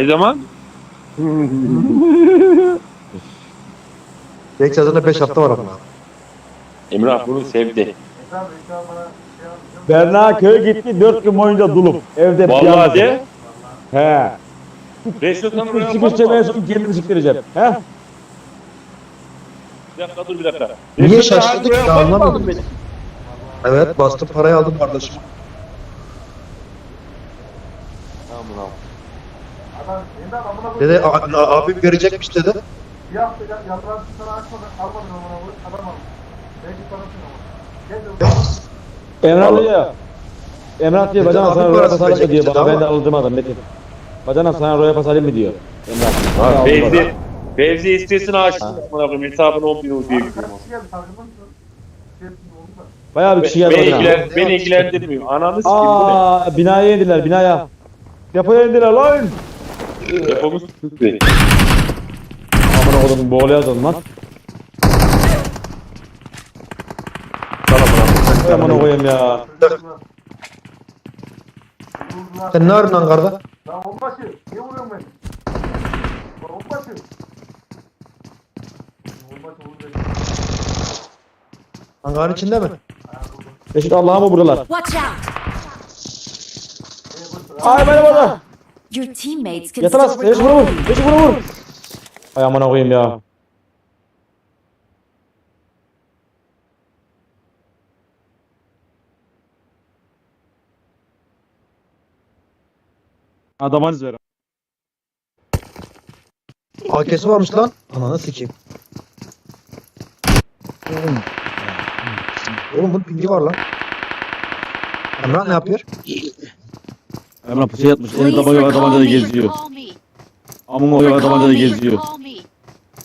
Ne zaman? İlk sezonda 5 hafta var ama. Emrah bunu sevdi. Berna köye gitti 4 gün boyunca dulup evde Vallahi piyango. de. He. Restoran oraya Çıkış yapalım en mı? son kendimi siktireceğim. He? Bir dakika dur bir dakika. Niye şaşırdık ya yapalım mı anlamadım. beni? Evet bastım parayı aldım kardeşim. Tamam abi. Dedi "A- a- abim verecekmiş dedi. Bir hafta ya- yaprağı sana açmadan almadın amına koyayım adam almış. Belki parasın ama. Gel de Emrah diyor. Emrah diyor bacana sana roya pas alayım mı diyor. Bana ben de ama. aldırmadım Metin. Bacana sana roya pas alayım mı diyor. Emrah. Ha, Bana Fevzi, aldırmadı. Fevzi istesini açtı. Amına koyayım hesabını 10 bin o diye gidiyorum. Bayağı bir kişi geldi Beni, ilgilen, beni ilgilendirmiyor. Ananı ne? Aa binaya indiler binaya. Depoya indiler lan. Yapımız tuttu. Amına kodum boğuluyoruz lan. Amına koyayım ya. Sen ne arıyorsun Ankara'da? Lan onbaşı, niye vuruyorsun beni? Lan onbaşı. Onbaşı vurdu. Ankara'nın içinde mi? Eşit Allah'a mı buradalar? Watch out! Ay bana bana. Your teammates can lan. still Eş vur vur. recall Eş vur vur. Ay amına koyayım ya. Adamanız ver. AK'si varmış lan. Ananı sikeyim. Oğlum. Oğlum bunun pingi var lan. Emrah ne yapıyor? Emrah pusuya yatmış. Please Eli tabanca tabanca da geziyor. Amına koyuyor tabanca da geziyor.